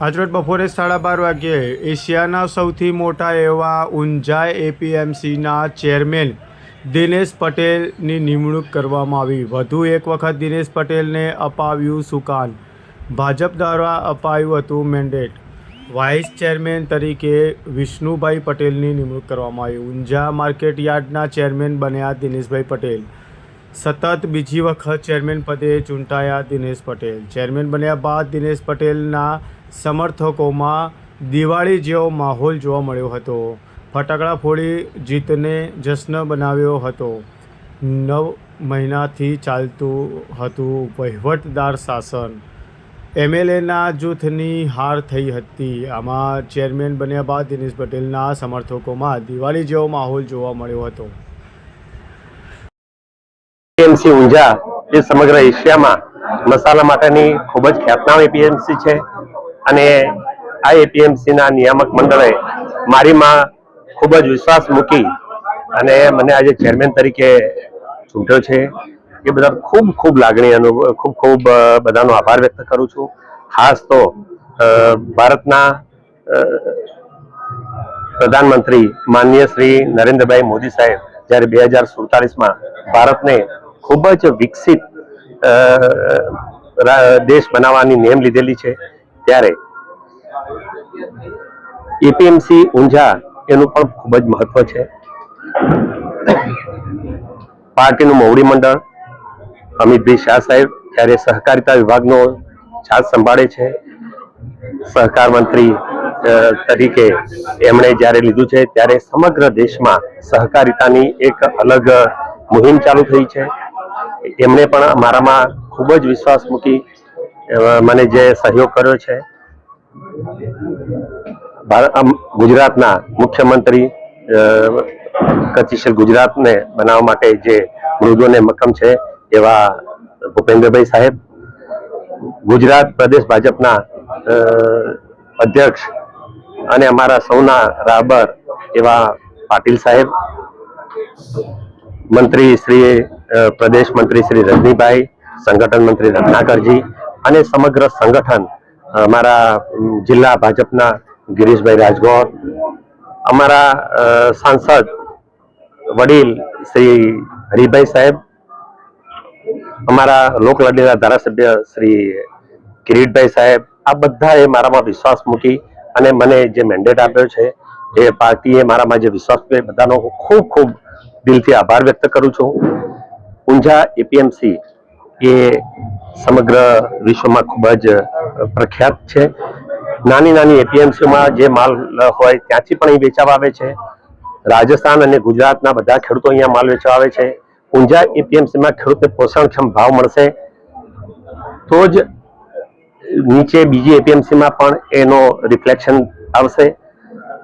આજરોજ બપોરે સાડા બાર વાગ્યે એશિયાના સૌથી મોટા એવા ઊંઝા એપીએમસીના ચેરમેન દિનેશ પટેલની નિમણૂક કરવામાં આવી. વધુ એક વખત દિનેશ પટેલને અપાવ્યું સુકાન. ભાજપ દ્વારા અપાયું હતું મેન્ડેટ. વાઇસ ચેરમેન તરીકે વિષ્ણુભાઈ પટેલની નિમણૂક કરવામાં આવી. ઊંઝા માર્કેટ યાર્ડના ચેરમેન બન્યા દિનેશભાઈ પટેલ. સતત બીજી વખત ચેરમેન પદે ચૂંટાયા દિનેશ પટેલ. ચેરમેન બન્યા બાદ દિનેશ પટેલના સમર્થકોમાં દિવાળી જેવો માહોલ જોવા મળ્યો હતો. ફટાકડા ફોડી જીતને જશ્ન બનાવ્યો હતો. નવ મહિનાથી ચાલતું હતું વહીવટદાર શાસન. એમએલએના જૂથની હાર થઈ હતી. આમાં ચેરમેન બન્યા બાદ દિનેશ પટેલના સમર્થકોમાં દિવાળી જેવો માહોલ જોવા મળ્યો હતો. એપીએમસી ઊંઝા એ સમગ્ર એશિયામાં મસાલા માટેની ખૂબ જ ખ્યાતનામ એપીએમસી છે. અને આ એપીએમસીના નિયામક મંડળે મારીમાં ખૂબ જ વિશ્વાસ મૂકી અને મને આજે ચેરમેન તરીકે ચૂંટ્યો છે. એ બધા ખૂબ ખૂબ લાગણી અનુભવ ખૂબ ખૂબ બધાનો આભાર વ્યક્ત કરું છું. ખાસ તો ભારતના પ્રધાનમંત્રી માનનીય શ્રી નરેન્દ્રભાઈ મોદી સાહેબ જ્યારે બે હજાર સુડતાલીસમાં ભારતને ખૂબ જ વિકસિત દેશ બનાવવાની નેમ લીધેલી છે. ત્યારે એપીએમસી ઊંઝા એનું પણ ખૂબ જ મહત્વ છે. પાર્ટીનું મોવડી મંડળ, અમિતભાઈ શાહ સાહેબ ત્યારે સહકારિતા વિભાગનો ચાર્જ સંભાળે છે. સહકાર મંત્રી તરીકે એમણે જ્યારે લીધું છે, ત્યારે સમગ્ર દેશમાં સહકારિતાની એક અલગ મુહિમ ચાલુ થઈ છે. એમણે પણ મારામાં ખૂબ જ વિશ્વાસ મૂકી મને જે સહયોગ કર્યો છે. ગુજરાતના મુખ્યમંત્રી અ, ગુજરાતને બનાવવા માટે જે મૃદોને મક્કમ છે એવા ભૂપેન્દ્રભાઈ સાહેબ ગુજરાત પ્રદેશ ભાજપના અધ્યક્ષ અને અમારા સૌના રાબર એવા પાટીલ સાહેબ મંત્રી શ્રી પ્રદેશ મંત્રી શ્રી રજનીભાઈ, સંગઠન મંત્રી રત્નાકરજી અને સમગ્ર સંગઠન અમારા જિલ્લા ભાજપના ગિરીશભાઈ રાજગોર, અમારા સાંસદ વડીલ શ્રી હરિભાઈ સાહેબ, અમારા લોકલાડીના ધારાસભ્ય શ્રી કિરીટભાઈ સાહેબ, આ બધાએ મારામાં વિશ્વાસ મૂકી અને મને જે મેન્ડેટ આપ્યો છે, એ પાર્ટીએ મારામાં જે વિશ્વાસ મૂક્યો બધાનો ખૂબ ખૂબ દિલથી આભાર વ્યક્ત કરું છું. ઊંઝા એપીએમસી એ સમગ્ર વિશ્વમાં ખૂબ જ પ્રખ્યાત છે. નાની નાની એપીએમસીમાં જે માલ હોય ત્યાંથી પણ અહીં વેચાવા આવે છે. રાજસ્થાન અને ગુજરાતના બધા ખેડૂતો અહીંયા માલ વેચવા આવે છે. ઊંઝા એપીએમસીમાં ખેડૂતને પોષણક્ષમ ભાવ મળશે. તો જ નીચે બીજી એપીએમસીમાં પણ એનો રિફ્લેક્શન આવશે.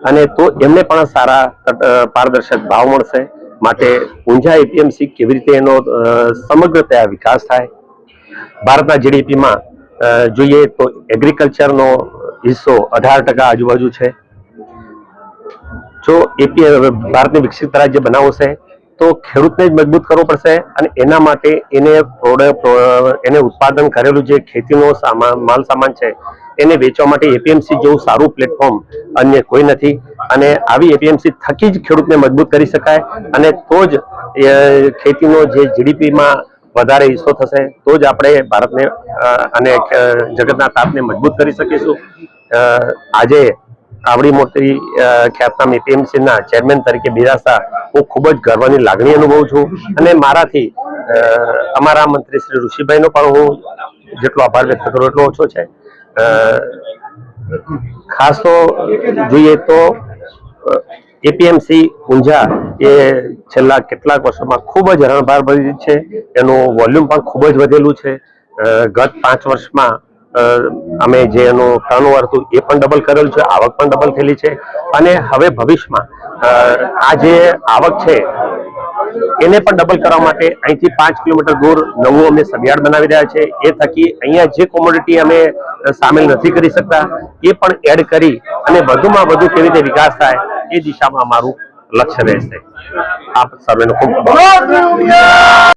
અને તો એમને પણ સારા પારદર્શક ભાવ મળશે. માટે ઊંઝા એપીએમસી કેવી રીતે એનો સમગ્રતયા વિકાસ થાય? ભારતના જીડીપીમાં જોઈએ તો એગ્રીકલ્ચરનો હિસ્સો અઢાર ટકા આજુબાજુ છે. જો એપી ભારતને વિકસિત રાજ્ય બનાવશે, તો ખેડૂતને જ મજબૂત કરવો પડશે અને એના માટે એને પ્રોડક્ટ એને ઉત્પાદન કરેલું જે ખેતીનો સામાન માલ સામાન છે એને વેચવા માટે એપીએમસી જેવું સારું પ્લેટફોર્મ અન્ય કોઈ નથી. અને આવી એપીએમસી થકી જ ખેડૂતને મજબૂત કરી શકાય અને તો જ ખેતીનો જે જીડીપીમાં વધારે હિસ્સો થશે, તો જ આપણે ભારતને અને જગતના તાપને મજબૂત કરી શકીશું. આજે આવડી મોટી ખ્યાતનામ એપીએમસીના ચેરમેન તરીકે બિરાજતા હું ખૂબ જ ગર્વની લાગણી અનુભવું છું. અને મારાથી અમારા મંત્રી શ્રી ઋષિભાઈનો પણ હું જેટલો આભાર વ્યક્ત કરું એટલો ઓછો છે. ખાસ તો જોઈએ તો એપીએમસી ઊંઝા એ છેલ્લા કેટલાક વર્ષોમાં ખૂબ જ રણભાર બની છે. એનું વોલ્યુમ પણ ખૂબ જ વધેલું છે. ગત પાંચ વર્ષમાં અમે જે એનું ટર્નઓવર હતું એ પણ ડબલ કરેલું છે, આવક પણ ડબલ થયેલી છે. અને હવે ભવિષ્યમાં આ જે આવક છે એને પણ ડબલ કરવા માટે અહીંથી પાંચ કિલોમીટર દૂર નવું અમે સભિયાળ બનાવી રહ્યા છે. એ થકી અહીંયા જે કોમોડિટી અમે સામેલ નથી કરી શકતા, એ પણ એડ કરી અને વધુમાં વધુ કેવી રીતે વિકાસ થાય એ દિશામાં અમારું લક્ષ્ય રહેશે. આપ સર્વેનો ખૂબ.